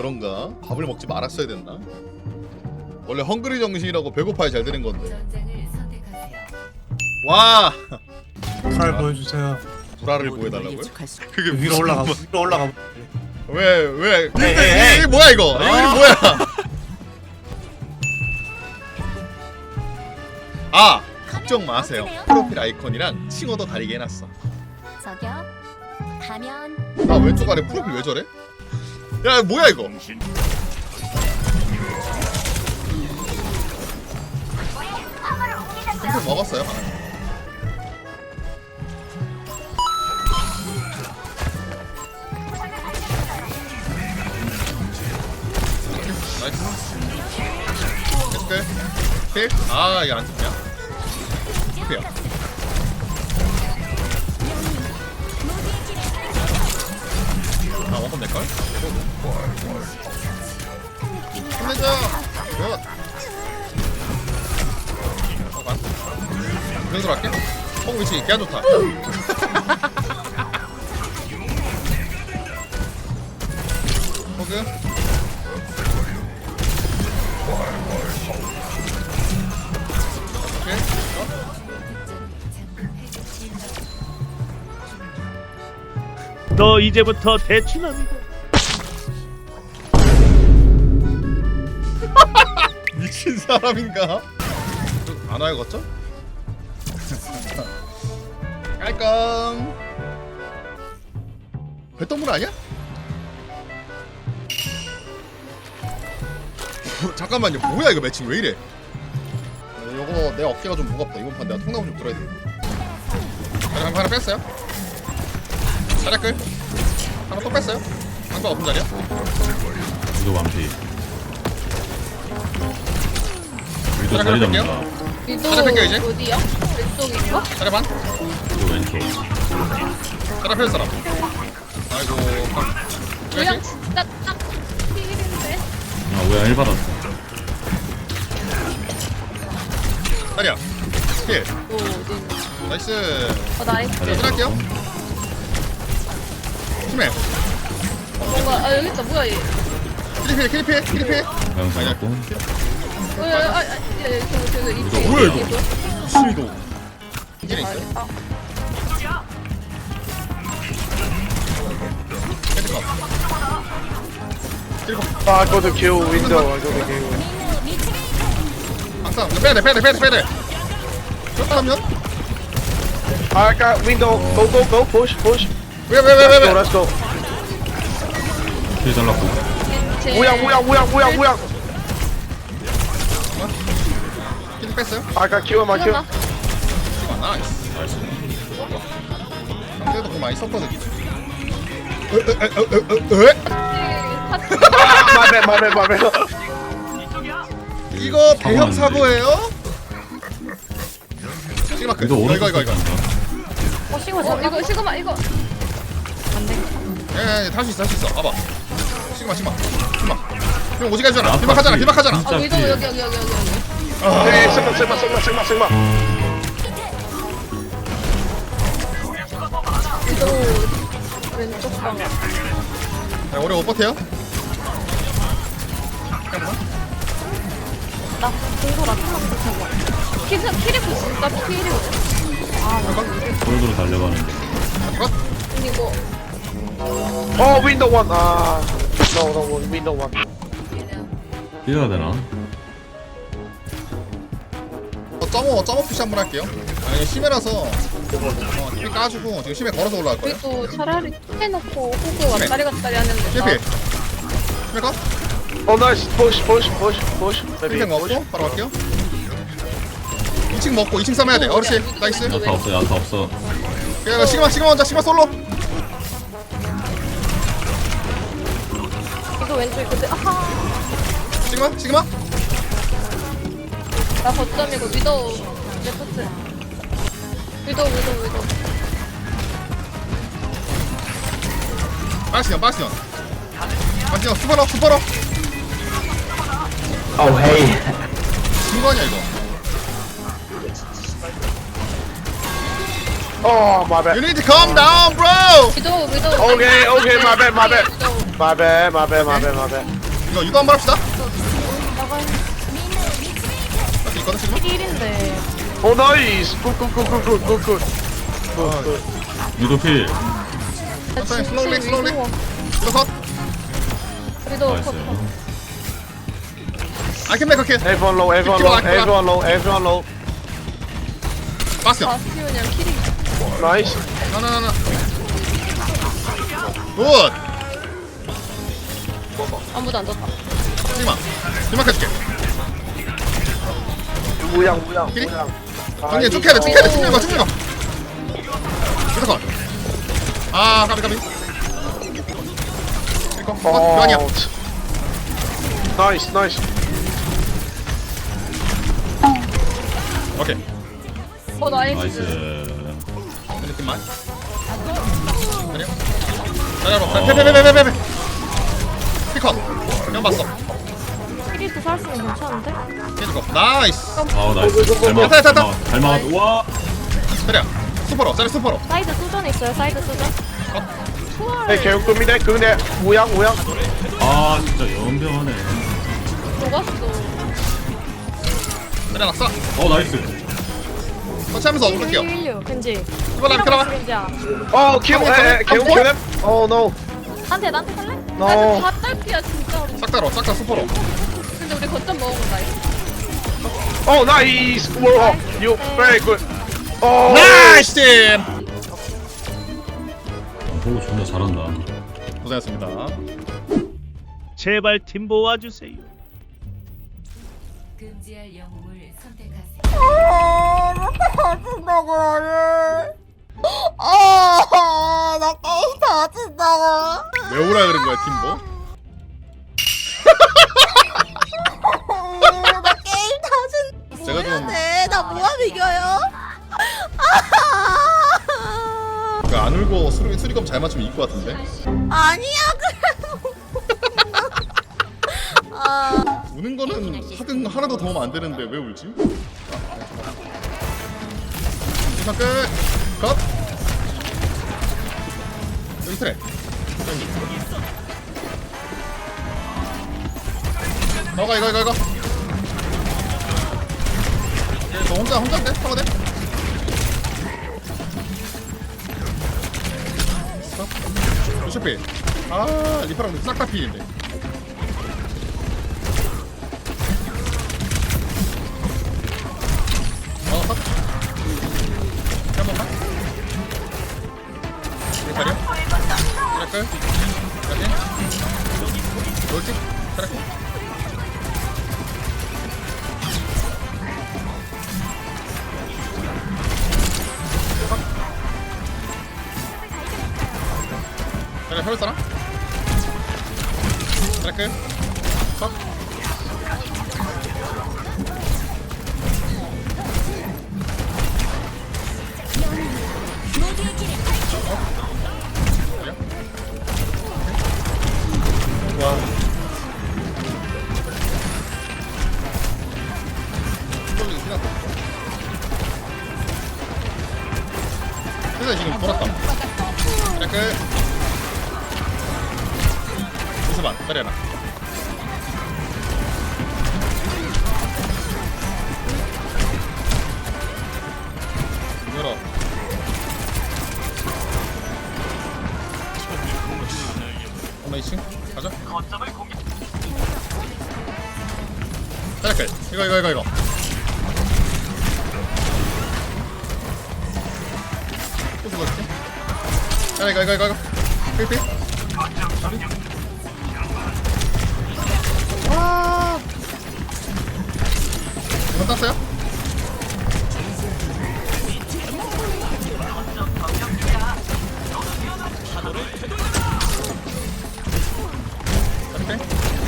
그런가? 밥을 먹지 말았어야 됐나? 원래 헝그리 정신이라고 배고파야 잘 되는 건데. 전장을 선택하세요. 와! 칼 보여주세요. 불화를 보여달라고요? 예측할 수 그게 위로 올라가. 위로 올라가. 왜 왜? 에이, 에이, 이게 뭐야 이거? 이거 아. 뭐야? 아 걱정 마세요. 프로필 아이콘이랑 칭호도 다르게 해놨어. 저기요. 가면 나 왼쪽 아래 프로필 왜 저래? 야 뭐야 이거? 프로필 먹었어요 방금. 나이스. 힐? 아 이거 안 좋냐? 힐이야. 어, 위치 개 좋다. 호그. 오케이. 너 이제부터 대추남이다. 미친 사람인가? 안 와야겠죠? 깔끔. 배똥물 아니야? 잠깐만요. 뭐야 이거 매칭 왜 이래? 어, 요거 내 어깨가 좀 무겁다. 이번 판 내가 통나무 좀 들어야 돼. 하나 하나 뺐어요. 차례끌. 하나 또 뺐어요. 방법 없는 자리야? 위도 완피 위도 자리 뺄게요. 잡는다 위도 하나 뺄게요, 이제. 어디야? 왼쪽인가? 차례 반. 차례 펼 사람. 아이고. 그냥 진짜 딱 필인데. 아 오야 1 받았어 차례야. 힐. 오? 나이스. 어 나이스. 잡았고 심해. 뭔가 아 여기 있다 뭐야 얘? 킬리필 킬리필 킬리필. 양 잡았고 어, 야, 아, 아, 야, 야, 저거, 저거, 이쪽, 뭐야, 이쪽, 이거? 심이도. 이게 있어요. 아, 헤드컷. 킬리컷. I got the kill window. I got the kill. 항상 빼야돼 빼야돼 빼야돼 빼야돼. 그렇다면 I got window. Go go go. Push push. 왜왜왜 왜? Let's go. 잘랐고 제- 우양 우양 우양 우양 우양. 킬리 뺐어요? I got kill. My kill. 하나. 이거 나이스. 나이스 공 많이 썼거든. Bad. My bad. 이거 대형. 사고예요? 시그마크. 위도 이거 이거 이거 이거. 어, 이거, 시그마, 이거. 예, 할수 있어, 할 수 있어. 봐봐. 시그마, 시그마, 시그마. 형 오지게 해주잖아. 비박하잖아, 비박하잖아. 아, 위도 여기, 여기, 여기, 여기, 여기. Hey, Sigma, Sigma, Sigma, Sigma, Sigma. 위도 왼쪽 방향. 야, 오래 못 버텨요? 잠깐만. 키스, 키리프 진짜 필이거든. 골드로 달려가는데 컷. 이거. Oh, window one. Ah, no, no, window one. 뛰어야 되나? 어, 점오, 점오 푸시 한 번 할게요. 아니, 심해라서, 어, 힘이 까주고, 지금 심해 걸어서 올라갈 거예요. 우리도 차라리 해놓고 호구 왔다리 갔다리 하는데. 실패. 심해 컷? Push, push, push, push. Maybe 힐팩 push. 먹고, 바로 갈게요. 2층 먹고, 2층 싸매야 돼. 어르신, 나이스. 야타 없어 야타 없어 야, 시그마, 시그마 혼자, 시그마 솔로. 이거 왼쪽 근데 아하. 시그마, 시그마. 나 거점이고 위도 레프트. 위도 위도 위도. 빠시년, 빠시년. 빠시년, 수퍼러, 수퍼러. Oh, hey. 중거 아니야, 이거. Oh, my bad. You need to calm down, bro. 위도 위도. Okay, okay, my bad, my bad. 위도. My bad, my bad, my bad, my bad. 이거 유도 한번 합시다 1인데 Oh, nice. Good, good, good, good, good, good, good. 아, 유도 필 천천히 슬로울리 유도 컷 우리도 나이스 I can make a kill Everyone low, everyone low, everyone low, everyone low. 바스티온 Nice. 나나나나 굿 아무도 안 졌다 지마 지마 해줄게 무양, 무양? 무양. 형님 쭉 해야 돼 쭉 해야 돼 쭉 밀고 쭉 밀고 유도 컷아 가비 가비 이거 컷 이거 아니야 Nice, nice. 오케이 어 나이스 나이스 느낌만 그래요 잘해봐 페페페페페페 피컷 형 봤어 킬리스 살았으면 괜찮은데? 해주고. 나이스. 아우 나이스. 잘 됐다, 됐다. 막았다. 잘 막았다. 와. 그래 슈퍼로. 짤 슈퍼로. 사이드 수전 있어요. 사이드 수전. Hey, 개혁 끕니다. 근데 무양, 무양. 아 진짜 연병하네. 녹았어. 그래 낙사. 어 나이스. 터치하면서 얻을게요. 116 겐지. 이번 안 끌어봐 겐지야. Oh, kill, eh, kill, kill them. Oh no. 나한테 나한테 살래? No. 나다 딸피야 진짜로 싹다로 싹다 슈퍼로 근데 우리 거점 먹은 거 나이스 Oh, nice. Whoa, you very good. Oh, 나이스 팀 보고 존나 잘한다 고생했습니다 제발 팀보 와주세요. 금지할 영웅을 선택하세요. 왜 오라 그런 거야 팀보 수리검 잘 맞추면 이길 것 같은데 아니야 그래도 아 우는 거는 하든 하나도 도움 안 되는데 왜 울지? 이상 끝! 컷! 여기 트레 너가 이거 이거 이거 너 혼자 혼자인데? 타고 돼? 루시피 아 리파랑 싹 다 피인데 트래클 해볼 사람? 트래클. 컷. 그래요? 와. 해놨다. 그래서 지금 돌았다. 이렇게. 무수반, 때려라. 열어. 엄마 2층? 가자. 자작해 이거 이거 이거 이거. 또 죽었지? 자 이거 이거 이거 이거. 필필 와 이거 땄어요?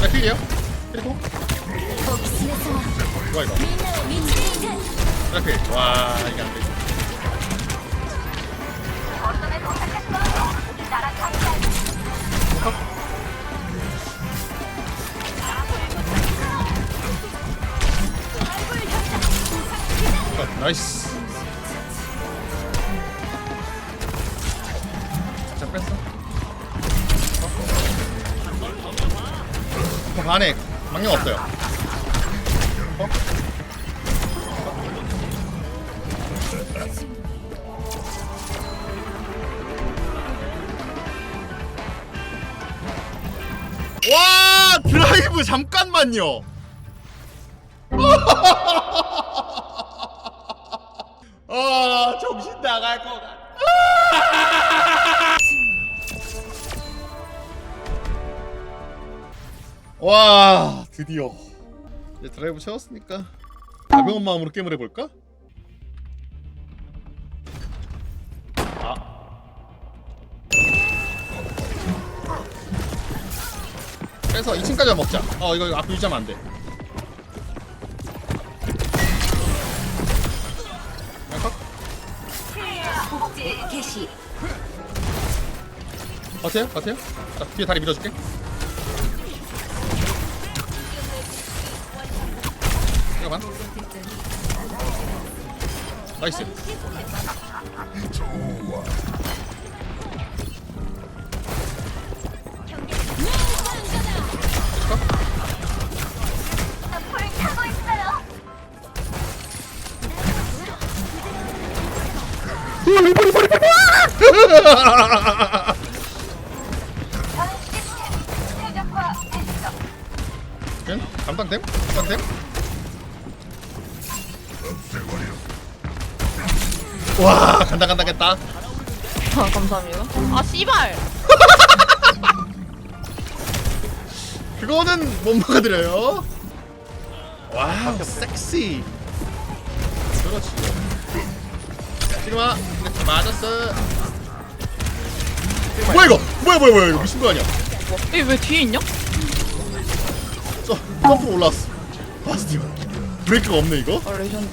자 필이에요. 그리고. 뭐야 이거? 이렇게 와 이게 안 되지 컷, 나이스 자 뺐어 리퍼 반에 망령 없어요. 어? 와 드라이브 잠깐만요. 아 정신 나갈 것 같아. 와 드디어. 이제 드라이브 채웠으니까 가벼운 마음으로 게임을 해볼까? 그래서 2층까지 먹자. 어 이거 앞에 유지하면 안돼 어때요? 어때요? 자 뒤에 다리 밀어줄게 잠깐만 나이스 응? 감당됨? 감당됨? 와 간다 간다 겠다 아, 감사합니다. 아, 씨발! 그거는 못 먹어드려요 와우 섹시 그렇지 지금아 이렇게 맞았어. 뭐야 이거? 뭐야 뭐야 뭐야 이거 미친 거 아니야? 얘왜 뒤에 있냐? 저 점프 올라왔어. 바스티온. 브레이크가 없네 이거? 아, 레전드.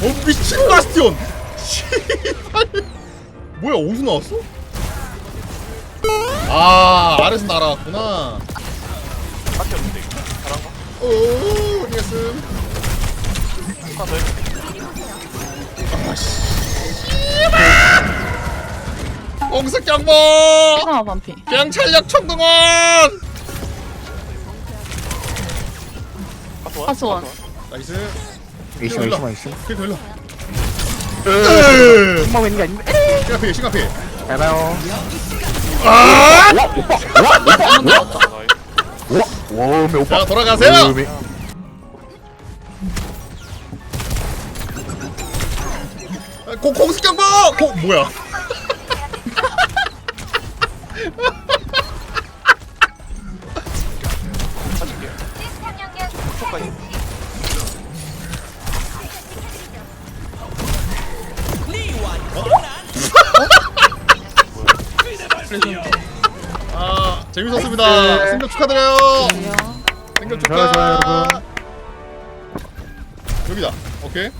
어 미친 바스티온! 씨발 뭐야 어디서 나왔어? 아 아래서 날아왔구나 오 어디 갔음 하나 더 해볼게 공습 경보 하나 반피. 경찰력 총동원! 하수원. 나이스. 이슈 이슈 이슈 그래도 일로 흑마고 있는 게 아닌데 시간 피해 시간 피해 잘 봐요. 아! 워메 오빠 자 돌아가세요. 아, 공 공습 경보 공 뭐야 재밌었습니다. 승격 축하드려요. 승격 축하. 좋아요, 좋아요, 여러분. 여기다. 오케이